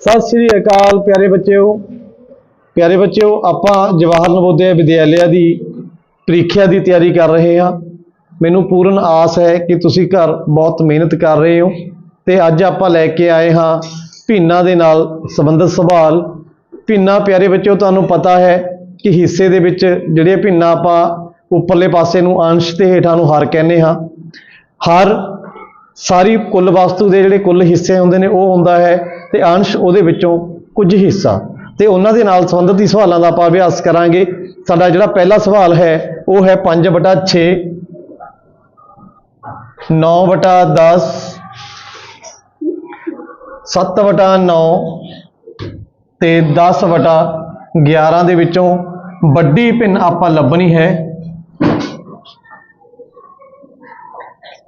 ਸਤਿ ਸ੍ਰੀ ਅਕਾਲ ਪਿਆਰੇ ਬੱਚਿਓ। ਪਿਆਰੇ ਬੱਚਿਓ, ਆਪਾਂ ਜਵਾਹਰ ਨਵੋਦਿਆ ਵਿਦਿਆਲਿਆ ਦੀ ਪ੍ਰੀਖਿਆ ਦੀ ਤਿਆਰੀ ਕਰ ਰਹੇ ਹਾਂ। ਮੈਨੂੰ ਪੂਰਨ ਆਸ ਹੈ ਕਿ ਤੁਸੀਂ ਘਰ ਬਹੁਤ ਮਿਹਨਤ ਕਰ ਰਹੇ ਹੋ ਤੇ ਅੱਜ ਆਪਾਂ ਲੈ ਕੇ ਆਏ ਹਾਂ ਭਿੰਨਾਂ ਦੇ ਨਾਲ ਸੰਬੰਧਿਤ ਸਵਾਲ। ਭਿੰਨਾਂ ਪਿਆਰੇ ਬੱਚਿਓ, ਤੁਹਾਨੂੰ ਪਤਾ ਹੈ ਕਿ ਹਿੱਸੇ ਦੇ ਵਿੱਚ ਜਿਹੜੀਆਂ ਭਿੰਨਾਂ ਆਪਾਂ ਉੱਪਰਲੇ ਪਾਸੇ ਨੂੰ ਅੰਸ਼ ਤੇ ਹੇਠਾਂ ਨੂੰ ਹਰ ਕਹਿੰਦੇ ਹਾਂ। ਹਰ ਸਾਰੀ ਕੁੱਲ ਵਸਤੂ ਦੇ ਜਿਹੜੇ ਕੁੱਲ ਹਿੱਸੇ ਹੁੰਦੇ ਨੇ, ਉਹ ਹੁੰਦਾ ਹੈ ਤੇ ਅੰਸ਼ ਉਹਦੇ ਵਿੱਚੋਂ ਕੁਝ ਹਿੱਸਾ। ਤੇ ਉਹਨਾਂ ਦੇ ਨਾਲ ਸੰਬੰਧਿਤ ਹੀ ਸਵਾਲਾਂ ਦਾ ਆਪਾਂ ਅਭਿਆਸ ਕਰਾਂਗੇ। ਸਾਡਾ ਜਿਹੜਾ ਪਹਿਲਾ ਸਵਾਲ ਹੈ, ਉਹ ਹੈ 5/6 9/10 7/9 ਤੇ 10/11 ਦੇ ਵਿੱਚੋਂ ਵੱਡੀ ਭਿੰਨ ਆਪਾਂ ਲੱਭਣੀ ਹੈ।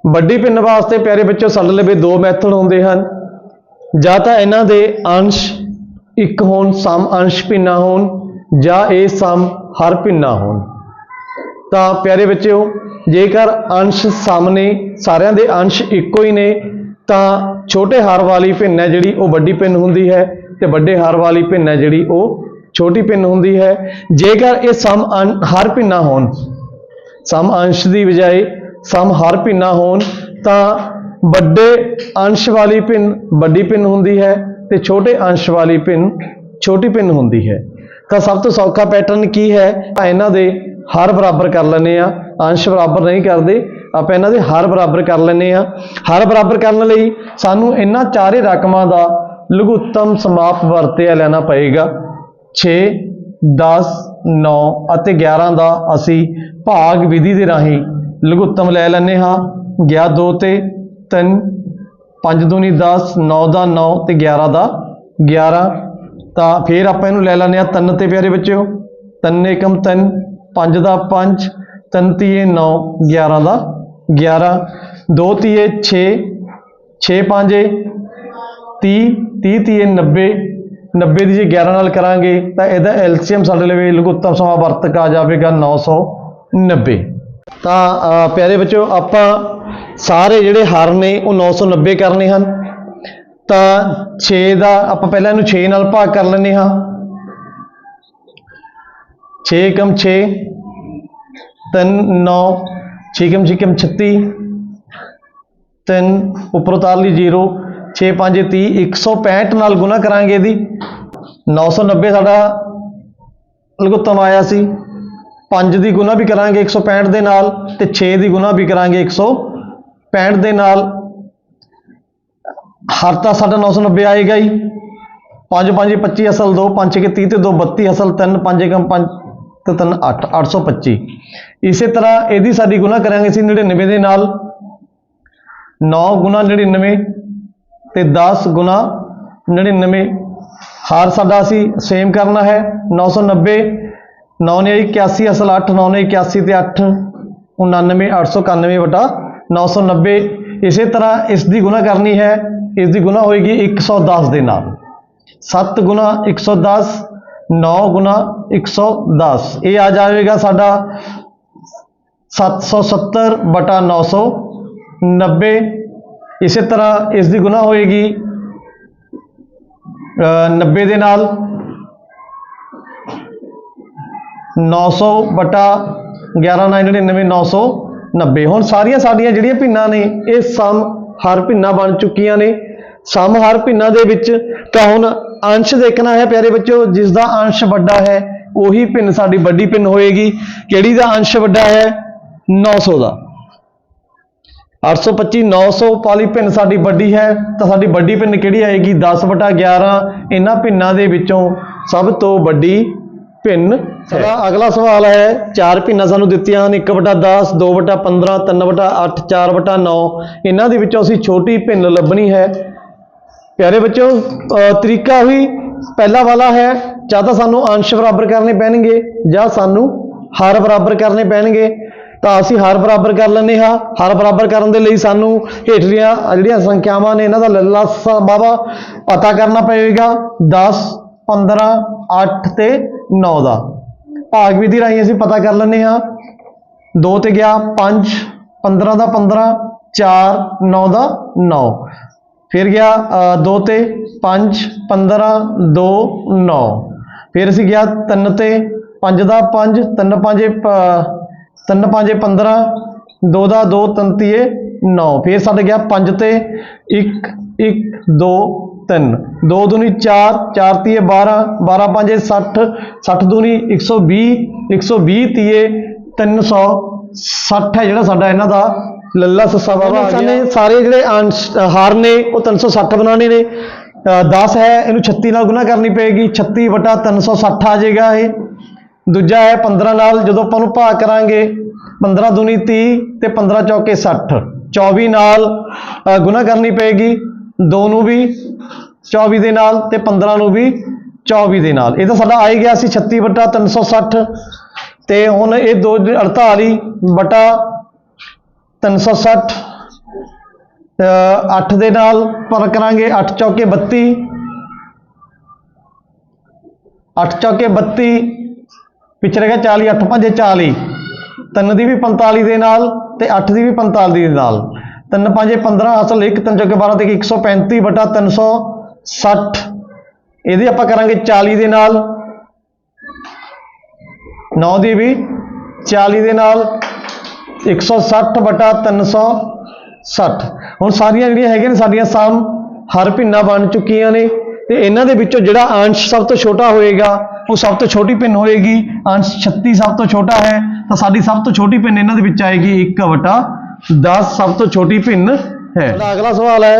ਵੱਡੀ ਭਿੰਨ ਵਾਸਤੇ ਪਿਆਰੇ ਬੱਚਿਓ, ਸਾਡੇ ਲਵੇ ਦੋ ਮੈਥਡ ਹੁੰਦੇ ਹਨ। ਜਾਂ ਤਾਂ ਇਹਨਾਂ ਦੇ ਅੰਸ਼ ਇੱਕ ਹੋਣ, ਸਮ ਅੰਸ਼ ਭਿੰਨਾ ਹੋਣ, ਜਾਂ ਇਹ ਸਮ ਹਰ ਭਿੰਨਾ ਹੋਣ। ਤਾਂ ਪਿਆਰੇ ਬੱਚਿਓ, ਜੇਕਰ ਅੰਸ਼ ਸਮ ਨੇ, ਸਾਰਿਆਂ ਦੇ ਅੰਸ਼ ਇੱਕੋ ਹੀ ਨੇ, ਤਾਂ ਛੋਟੇ ਹਰ ਵਾਲੀ ਭਿੰਨ ਹੈ ਜਿਹੜੀ ਉਹ ਵੱਡੀ ਭਿੰਨ ਹੁੰਦੀ ਹੈ ਤੇ ਵੱਡੇ ਹਰ ਵਾਲੀ ਭਿੰਨ ਹੈ ਜਿਹੜੀ ਉਹ ਛੋਟੀ ਭਿੰਨ ਹੁੰਦੀ ਹੈ। ਜੇਕਰ ਇਹ ਸਮ ਅੰ- ਹਰ ਭਿੰਨਾ ਹੋਣ, ਸਮ ਅੰਸ਼ ਦੀ ਬਜਾਏ ਸਮ ਹਰ ਭਿੰਨਾ ਹੋਣ, ਤਾਂ ਵੱਡੇ ਅੰਸ਼ ਵਾਲੀ ਭਿੰਨ ਵੱਡੀ ਭਿੰਨ ਹੁੰਦੀ ਹੈ ਤੇ ਛੋਟੇ ਅੰਸ਼ ਵਾਲੀ ਭਿੰਨ ਛੋਟੀ ਭਿੰਨ ਹੁੰਦੀ ਹੈ। ਤਾਂ ਸਭ ਤੋਂ ਸੌਖਾ ਪੈਟਰਨ ਕੀ ਹੈ? ਆਪਾਂ ਇਹਨਾਂ ਦੇ ਹਰ ਬਰਾਬਰ ਕਰ ਲੈਂਦੇ ਆ ਅੰਸ਼ ਬਰਾਬਰ ਨਹੀਂ ਕਰਦੇ, ਆਪਾਂ ਇਹਨਾਂ ਦੇ ਹਰ ਬਰਾਬਰ ਕਰ ਲੈਂਦੇ ਆ ਹਰ ਬਰਾਬਰ ਕਰਨ ਲਈ ਸਾਨੂੰ ਇਹਨਾਂ ਚਾਰੇ ਰਕਮਾਂ ਦਾ ਲਘੁੱਤਮ ਸਮਾਪ ਵਰਤਿਆ ਲੈਣਾ ਪਏਗਾ। 6 10 9 ਅਤੇ 11 ਦਾ ਅਸੀਂ ਭਾਗ ਵਿਧੀ ਦੇ ਰਾਹੀਂ ਲਘੁੱਤਮ ਲੈ ਲੈਂਦੇ ਹਾਂ। ਗਿਆ 2 ਤੇ 3 5 ਦੂਣੀ 10 9 ਦਾ 9 ਤੇ 11 ਦਾ 11 ਤਾਂ ਫਿਰ ਆਪਾਂ ਇਹਨੂੰ ਲੈ ਲੈਂਦੇ ਹਾਂ 3 ਤੇ ਪਿਆਰੇ ਬੱਚਿਓ। 3 ਏਕਮ 3 5 ਦਾ 5 3 ਤੀਏ 9 11 ਦਾ 11 2 ਤੀਏ 6 6 5 30 30 ਤੀਏ 90 90 ਦੀ ਜੇ 11 ਨਾਲ ਕਰਾਂਗੇ ਤਾਂ ਇਹਦਾ ਐਲਸੀਐਮ ਸਾਡੇ ਲਈ ਲਘੁੱਤਮ ਸਮਾਂ ਵਰਤਕ ਆ ਜਾਵੇਗਾ 990 ਤਾਂ ਪਿਆਰੇ ਬੱਚਿਓ, ਆਪਾਂ ਸਾਰੇ ਜਿਹੜੇ ਹਰ ਨੇ, ਉਹ 990 ਕਰਨੇ ਹਨ। ਤਾਂ 6 ਦਾ, ਆਪਾਂ ਪਹਿਲਾਂ ਇਹਨੂੰ 6 ਨਾਲ ਭਾਗ ਕਰ ਲੈਂਦੇ ਹਾਂ। 6 ਕਮ 6 3 9 6 ਕਮ 6 ਕਮ 36 3 ਉੱਪਰ ਉਤਾਰ ਲਈ 0 6 5 30 165 ਨਾਲ ਗੁਣਾ ਕਰਾਂਗੇ ਇਹਦੀ। 990 ਸਾਡਾ ਲਘੁੱਤਮ ਆਇਆ ਸੀ। 5 ਦੀ ਗੁਣਾ ਵੀ ਕਰਾਂਗੇ 165 ਦੇ ਨਾਲ ਤੇ 6 ਦੀ ਗੁਣਾ ਵੀ ਕਰਾਂਗੇ 165 ਦੇ ਨਾਲ। ਹਰ ਤਾਂ ਸਾਡਾ 990 ਆਏਗਾ ਹੀ। 5 5 25 ਅਸਲ 2 5 ਕੇ 30 ਤੇ 2 32 ਅਸਲ 3 5 ਕਮ 5 ਤੇ 3 8 825 ਇਸੇ ਤਰ੍ਹਾਂ ਇਹਦੀ ਸਾਡੀ ਗੁਣਾ ਕਰਾਂਗੇ ਅਸੀਂ 99 ਦੇ ਨਾਲ। 9 ਗੁਣਾ 99 ਤੇ 10 ਗੁਣਾ 99 ਹਾਰ ਸਾਡਾ ਅਸੀਂ ਸੇਮ ਕਰਨਾ ਹੈ। 990 9 ਨੇ 81 ਅਸਲ 8 9 ਨੇ 81 ਤੇ 8 99 891 ਵਟਾ 990 ਇਸੇ ਤਰ੍ਹਾਂ ਇਸ ਦੀ ਗੁਣਾ ਕਰਨੀ ਹੈ ਇਸ ਦੀ ਗੁਣਾ ਹੋਏਗੀ 110 ਦੇ ਨਾਲ। 7 ਗੁਣਾ 110 9 ਗੁਣਾ 110 ਇਹ ਆ ਜਾਵੇਗਾ ਸਾਡਾ 770 ਬਟਾ 990 ਇਸੇ ਤਰ੍ਹਾਂ ਇਸ ਦੀ ਗੁਣਾ ਹੋਏਗੀ ਅ, 90 ਦੇ ਨਾਲ। 900 ਬਟਾ 1199 990 ਹੁਣ ਸਾਰੀਆਂ ਸਾਡੀਆਂ ਜਿਹੜੀਆਂ ਭਿੰਨਾਂ ਨੇ, ਇਹ ਸਮ ਹਰ ਭਿੰਨਾਂ ਬਣ ਚੁੱਕੀਆਂ ਨੇ। ਸਮ ਹਰ ਭਿੰਨਾਂ ਦੇ ਵਿੱਚ ਤਾਂ ਹੁਣ ਅੰਸ਼ ਦੇਖਣਾ ਹੈ ਪਿਆਰੇ ਬੱਚਿਓ, ਜਿਸ ਦਾ ਅੰਸ਼ ਵੱਡਾ ਹੈ, ਉਹੀ ਭਿੰਨ ਸਾਡੀ ਵੱਡੀ ਭਿੰਨ ਹੋਏਗੀ। ਕਿਹੜੀ ਦਾ ਅੰਸ਼ ਵੱਡਾ ਹੈ? 900 ਦਾ। 825 900 ਪਾਲੀ ਭਿੰਨ ਸਾਡੀ ਵੱਡੀ ਹੈ, ਤਾਂ ਸਾਡੀ ਵੱਡੀ ਭਿੰਨ ਕਿਹੜੀ ਆਏਗੀ? 10 ਵਟਾ 11 ਇਹਨਾਂ ਭਿੰਨਾਂ ਦੇ ਵਿੱਚੋਂ ਸਭ ਤੋਂ ਵੱਡੀ ਭਿੰਨ ਸਾਡਾ ਅਗਲਾ ਸਵਾਲ ਹੈ, ਚਾਰ ਭਿੰਨਾਂ ਸਾਨੂੰ ਦਿੱਤੀਆਂ ਹਨ 1 ਵਟਾ 10 2 ਵਟਾ 15 3 ਵਟਾ 8 4 ਵਟਾ 9 ਇਹਨਾਂ ਦੇ ਵਿੱਚੋਂ ਅਸੀਂ ਛੋਟੀ ਭਿੰਨ ਲੱਭਣੀ ਹੈ। ਪਿਆਰੇ ਬੱਚਿਓ ਤਰੀਕਾ ਵੀ ਪਹਿਲਾ ਵਾਲਾ ਹੈ, ਜਾਂ ਤਾਂ ਸਾਨੂੰ ਅੰਸ਼ ਬਰਾਬਰ ਕਰਨੇ ਪੈਣਗੇ, ਜਾਂ ਸਾਨੂੰ ਹਰ ਬਰਾਬਰ ਕਰਨੇ ਪੈਣਗੇ। ਤਾਂ ਅਸੀਂ ਹਰ ਬਰਾਬਰ ਕਰ ਲੈਂਦੇ ਹਾਂ। ਹਰ ਬਰਾਬਰ ਕਰਨ ਦੇ ਲਈ ਸਾਨੂੰ ਹੇਠਲੀਆਂ ਜਿਹੜੀਆਂ ਸੰਖਿਆਵਾਂ ਨੇ, ਇਹਨਾਂ ਦਾ ਲੱਲਾ ਬਾਬਾ ਪਤਾ ਕਰਨਾ ਪਏਗਾ। 10 15 8 ਤੇ 9 ਦਾ। ਭਾਗ ਵਿਧੀ ਰਾਹੀਂ ਅਸੀਂ ਪਤਾ ਕਰ ਲੈਂਦੇ ਹਾਂ। 2 ਤੇ ਗਿਆ 5 15 ਦਾ 15 4 9 ਦਾ 9 ਫਿਰ ਗਿਆ 2 ਤੇ 5 15 2 9 ਫਿਰ ਅਸੀਂ ਗਿਆ 3 ਤੇ 5 ਦਾ 5 3 5 3 5 15 2 ਦਾ 2 3 ਤੀਏ 9 ਫਿਰ ਸਾਡੇ ਗਿਆ 5 ਤੇ 1 1 2 3 2 ਦੂਣੀ 4 4 ਤੀਏ 12 12 5 60 60 ਦੂਣੀ 120 120 ਤੀਏ 360 ਹੈ ਜਿਹੜਾ ਸਾਡਾ ਇਹਨਾਂ ਦਾ ਲੱਲਾ ਸੱਸਾ ਬਾਬਾ ਆ ਗਿਆ। ਸਾਰੇ ਜਿਹੜੇ ਹਾਰ ਨੇ ਉਹ 360 ਬਣਾਉਣੇ ਨੇ। 10 ਹੈ ਇਹਨੂੰ 36 ਨਾਲ ਗੁਣਾ ਕਰਨੀ ਪਏਗੀ 36 ਵਟਾ 360 ਆ ਜਾਏਗਾ ਇਹ। ਦੂਜਾ ਹੈ 15 ਨਾਲ ਜਦੋਂ ਆਪਾਂ ਨੂੰ ਭਾਗ ਕਰਾਂਗੇ 15 ਦੂਣੀ 30 ਤੇ 15 ਚੌਕੇ 60 24 ਨਾਲ ਗੁਣਾ ਕਰਨੀ ਪਏਗੀ 2 ਨੂੰ ਵੀ 24 ਦੇ ਨਾਲ ਤੇ 15 ਨੂੰ ਵੀ 24 ਦੇ ਨਾਲ। ਇਹ ਤਾਂ ਸਾਡਾ ਆ ਹੀ ਗਿਆ ਸੀ 36 ਵਟਾ 360 ਤੇ ਹੁਣ ਇਹ ਦੋ 48 ਵਟਾ 360 8 ਦੇ ਨਾਲ ਪਰ ਕਰਾਂਗੇ 8 ਚੌਕੇ 32 8 ਚੌਕੇ 32 ਪਿੱਛੇ ਰਹਿ ਗਿਆ 40 8 ਪੰਜੇ 40 ਤਿੰਨ ਦੀ ਵੀ 45 ਦੇ ਨਾਲ ਤੇ 8 ਦੀ ਵੀ 45 ਦੇ ਨਾਲ। ਤਿੰਨ ਪੰਜੇ 15 ਅਸਲ 1 ਤਿੰਨ ਚੌਕੇ 12 ਤੇ 135 ਬਟਾ 360 ਇਹਦੇ ਆਪਾਂ ਕਰਾਂਗੇ 40 ਦੇ ਨਾਲ। 9 ਦੀ ਵੀ 40 ਦੇ ਨਾਲ 160 ਬਟਾ 360 ਹੁਣ ਸਾਰੀਆਂ ਜਿਹੜੀਆਂ ਹੈਗੀਆਂ ਨੇ ਸਾਡੀਆਂ ਸਾਮ ਹਰ ਭਿੰਨਾ ਬਣ ਚੁੱਕੀਆਂ ਨੇ। ਤੇ ਇਹਨਾਂ ਦੇ ਵਿੱਚੋਂ ਜਿਹੜਾ ਅੰਸ਼ ਸਭ ਤੋਂ ਛੋਟਾ ਹੋਏਗਾ, ਉਹ ਸਭ ਤੋਂ ਛੋਟੀ ਭਿੰਨ ਹੋਏਗੀ। ਅੰਸ਼ 36 ਸਭ ਤੋਂ ਛੋਟਾ ਹੈ, ਤਾਂ ਸਾਡੀ ਸਭ ਤੋਂ ਛੋਟੀ ਭਿੰਨ ਇਹਨਾਂ ਦੇ ਵਿੱਚ ਆਏਗੀ 1 ਵਟਾ 10 ਸਭ ਤੋਂ ਛੋਟੀ ਭਿੰਨ ਹੈ। ਅਗਲਾ ਸਵਾਲ ਹੈ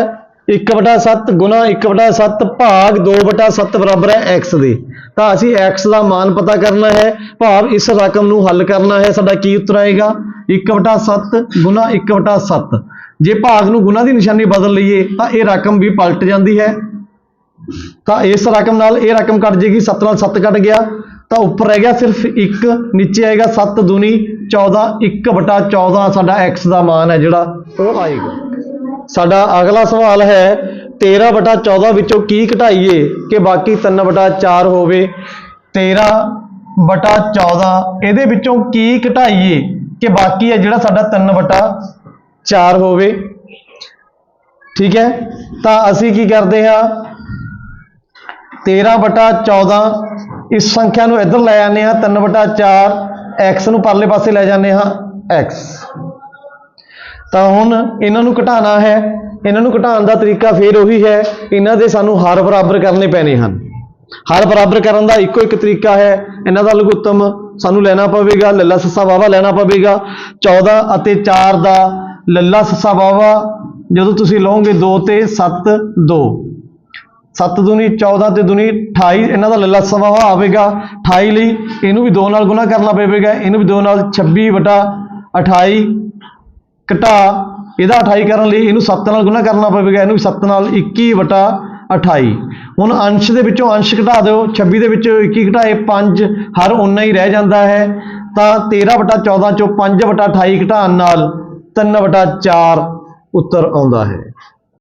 1 ਵਟਾ 7 ਗੁਣਾ 1 ਵਟਾ 7 ਭਾਗ 2 ਵਟਾ 7 ਬਰਾਬਰ ਹੈ x ਦੇ। ਤਾਂ ਅਸੀਂ x ਦਾ ਮਾਨ ਪਤਾ ਕਰਨਾ ਹੈ, ਭਾਵ ਇਸ ਰਕਮ ਨੂੰ ਹੱਲ ਕਰਨਾ ਹੈ। ਸਾਡਾ ਕੀ ਉੱਤਰ ਆਏਗਾ? 1 ਵਟਾ 7 ਗੁਣਾ 1 ਵਟਾ 7 ਜੇ ਭਾਗ ਨੂੰ ਗੁਣਾ ਦੀ ਨਿਸ਼ਾਨੀ ਬਦਲ ਲਈਏ, ਤਾਂ ਇਹ ਰਕਮ ਵੀ ਪਲਟ ਜਾਂਦੀ ਹੈ। ਤਾਂ ਇਸ ਰਕਮ ਨਾਲ ਇਹ ਰਕਮ ਕੱਟ ਜੇਗੀ 7 ਨਾਲ 7 ਕੱਟ ਗਿਆ। ਤਾਂ ਉੱਪਰ ਰਹਿ ਗਿਆ ਸਿਰਫ 1 ਨੀਚੇ ਆਏਗਾ 7 ਦੂਣੀ 14 1 ਵਟਾ 14 ਸਾਡਾ x ਦਾ ਮਾਨ ਹੈ ਜਿਹੜਾ ਉਹ ਆਏਗਾ। ਸਾਡਾ ਅਗਲਾ ਸਵਾਲ ਹੈ 13 ਵਟਾ 14 ਵਿੱਚੋਂ ਕੀ ਘਟਾਈਏ ਕਿ ਬਾਕੀ 3 ਵਟਾ 4 ਹੋਵੇ? 13 ਬਟਾ 14 ਇਹਦੇ ਵਿੱਚੋਂ ਕੀ ਘਟਾਈਏ ਕਿ ਬਾਕੀ ਹੈ ਜਿਹੜਾ ਸਾਡਾ 3 ਵਟਾ 4 ਹੋਵੇ? ਠੀਕ ਹੈ? ਤਾਂ ਅਸੀਂ ਕੀ ਕਰਦੇ ਹਾਂ? 13 ਬਟਾ 14 ਇਸ ਸੰਖਿਆ ਨੂੰ ਇੱਧਰ ਲੈ ਜਾਂਦੇ ਹਾਂ 3 ਵਟਾ 4 x ਨੂੰ ਪਰਲੇ ਪਾਸੇ ਲੈ ਜਾਂਦੇ ਹਾਂ, x ਤਾਂ ਹੁਣ ਇਹਨਾਂ ਨੂੰ ਘਟਾਉਣਾ ਹੈ, ਇਹਨਾਂ ਨੂੰ ਘਟਾਉਣ ਦਾ ਤਰੀਕਾ ਫੇਰ ਉਹੀ ਹੈ, ਇਹਨਾਂ ਦੇ ਸਾਨੂੰ ਹਰ ਬਰਾਬਰ ਕਰਨੇ ਪੈਣੇ ਹਨ। ਹਰ ਬਰਾਬਰ ਕਰਨ ਦਾ ਇੱਕੋ ਇੱਕ ਤਰੀਕਾ ਹੈ, ਇਹਨਾਂ ਦਾ ਲਘੁੱਤਮ ਸਾਨੂੰ ਲੈਣਾ ਪਵੇਗਾ, ਲੱਲਾ ਸੱਸਾ ਵਾਵਾ ਲੈਣਾ ਪਵੇਗਾ। 14 ਅਤੇ 4 ਦਾ ਲੱਲਾ ਸੱਸਾ ਵਾਵਾ ਜਦੋਂ ਤੁਸੀਂ ਲਓਗੇ 2 ਤੇ 7 2 7 ਦੂਣੀ 14 ਤੇ ਦੂਣੀ 28 ਇਹਨਾਂ ਦਾ ਲੱਲਾ ਸੱਸਾ ਵਾਵਾ ਆਵੇਗਾ। 28 ਲਈ ਇਹਨੂੰ ਵੀ 2 ਨਾਲ ਗੁਣਾ ਕਰਨਾ ਪਵੇਗਾ, ਇਹਨੂੰ ਵੀ 2 ਨਾਲ 26 ਵਟਾ 28 ਘਟਾ, ਇਹਦਾ 28 ਕਰਨ ਲਈ ਇਹਨੂੰ 7 ਨਾਲ ਗੁਣਾ ਕਰਨਾ ਪਵੇਗਾ, ਇਹਨੂੰ ਵੀ 7 ਨਾਲ 21 ਵਟਾ 28 ਹੁਣ ਅੰਸ਼ ਦੇ ਵਿੱਚੋਂ ਅੰਸ਼ ਘਟਾ ਦਿਓ 26 ਦੇ ਵਿੱਚੋਂ 21 ਘਟਾਏ 5 ਹਰ ਉਨਾ ਹੀ ਰਹਿ ਜਾਂਦਾ ਹੈ। ਤਾਂ 13 ਵਟਾ 14 ਚੋਂ 5 ਵਟਾ 28 ਘਟਾਉਣ ਨਾਲ 3 ਵਟਾ 4 ਉੱਤਰ ਆਉਂਦਾ ਹੈ।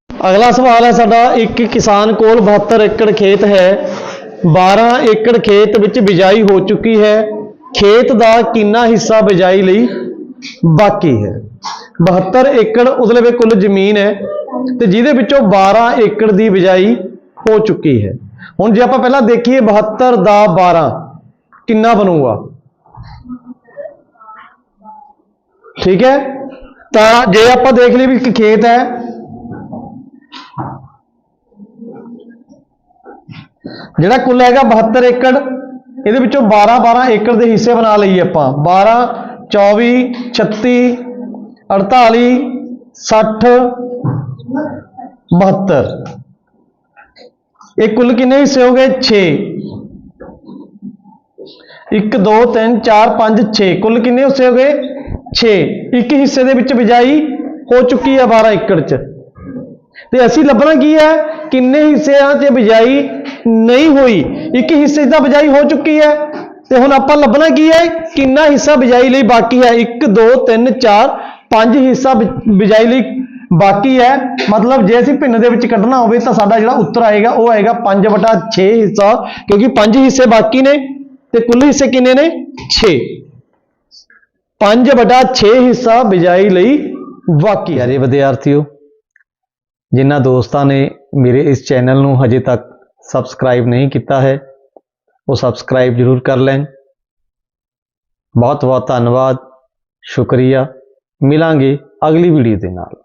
ਅਗਲਾ ਸਵਾਲ ਹੈ ਸਾਡਾ, ਇੱਕ ਕਿਸਾਨ ਕੋਲ 72 ਏਕੜ ਖੇਤ ਹੈ 12 ਏਕੜ ਖੇਤ ਵਿੱਚ ਬਿਜਾਈ ਹੋ ਚੁੱਕੀ ਹੈ, ਖੇਤ ਦਾ ਕਿੰਨਾ ਹਿੱਸਾ ਬਿਜਾਈ ਲਈ ਬਾਕੀ ਹੈ? 72 ਏਕੜ ਉਹਦੇ ਲਈ ਕੁੱਲ ਜ਼ਮੀਨ ਹੈ ਤੇ ਜਿਹਦੇ ਵਿੱਚੋਂ 12 ਏਕੜ ਦੀ ਬਿਜਾਈ ਹੋ ਚੁੱਕੀ ਹੈ। ਹੁਣ ਜੇ ਆਪਾਂ ਪਹਿਲਾਂ ਦੇਖੀਏ 72 ਦਾ 12 ਕਿੰਨਾ ਬਣੂਗਾ? ਠੀਕ ਹੈ? ਤਾਂ ਜੇ ਆਪਾਂ ਦੇਖ ਲਈਏ ਵੀ ਇੱਕ ਖੇਤ ਹੈ, ਜਿਹੜਾ ਕੁੱਲ ਹੈਗਾ 72 ਏਕੜ, ਇਹਦੇ ਵਿੱਚੋਂ 12 12 ਏਕੜ ਦੇ ਹਿੱਸੇ ਬਣਾ ਲਈਏ ਆਪਾਂ। 12 24 36 48 60 72 ਇਹ ਕੁੱਲ ਕਿੰਨੇ ਹਿੱਸੇ ਹੋ ਗਏ? 6 1 2 3 4 5 6 ਕੁੱਲ ਕਿੰਨੇ ਹਿੱਸੇ ਹੋ ਗਏ? 6 ਇੱਕ ਹਿੱਸੇ ਦੇ ਵਿੱਚ ਬਿਜਾਈ ਹੋ ਚੁੱਕੀ ਹੈ 12 ਏਕੜ 'ਚ। ਤੇ ਅਸੀਂ ਲੱਭਣਾ ਕੀ ਹੈ? ਕਿੰਨੇ ਹਿੱਸਿਆਂ 'ਚ ਬਿਜਾਈ ਨਹੀਂ ਹੋਈ? ਇੱਕ ਹਿੱਸੇ 'ਚ ਤਾਂ ਬਿਜਾਈ ਹੋ ਚੁੱਕੀ ਹੈ। ਤੇ ਹੁਣ ਆਪਾਂ ਲੱਭਣਾ ਕੀ ਹੈ? ਕਿੰਨਾ ਹਿੱਸਾ ਬਿਜਾਈ ਲਈ ਬਾਕੀ ਹੈ? 1 2 3 4 5 ਹਿੱਸਾ ਬਿ- ਬਿਜਾਈ ਲਈ ਬਾਕੀ ਹੈ। ਮਤਲਬ ਜੇ ਅਸੀਂ ਭਿੰਨ ਦੇ ਵਿੱਚ ਕੱਢਣਾ ਹੋਵੇ ਤਾਂ ਸਾਡਾ ਜਿਹੜਾ ਉੱਤਰ ਆਏਗਾ, ਉਹ ਆਏਗਾ 5 ਵਟਾ 6 ਹਿੱਸਾ, ਕਿਉਂਕਿ 5 ਹਿੱਸੇ ਬਾਕੀ ਨੇ ਤੇ ਕੁੱਲ ਹਿੱਸੇ ਕਿੰਨੇ ਨੇ? 6 5 ਵਟਾ 6 ਹਿੱਸਾ ਬਿਜਾਈ ਲਈ ਵਾਕਈ ਪਿਆਰੇ ਵਿਦਿਆਰਥੀਓ, ਜਿਨ੍ਹਾਂ ਦੋਸਤਾਂ ਨੇ ਮੇਰੇ ਇਸ ਚੈਨਲ ਨੂੰ ਹਜੇ ਤੱਕ ਸਬਸਕ੍ਰਾਈਬ ਨਹੀਂ ਕੀਤਾ ਹੈ, ਉਹ ਸਬਸਕ੍ਰਾਈਬ ਜ਼ਰੂਰ ਕਰ ਲੈਣ। ਬਹੁਤ ਬਹੁਤ ਧੰਨਵਾਦ, ਸ਼ੁਕਰੀਆ। ਮਿਲਾਂਗੇ ਅਗਲੀ ਵੀਡੀਓ ਦੇ ਨਾਲ।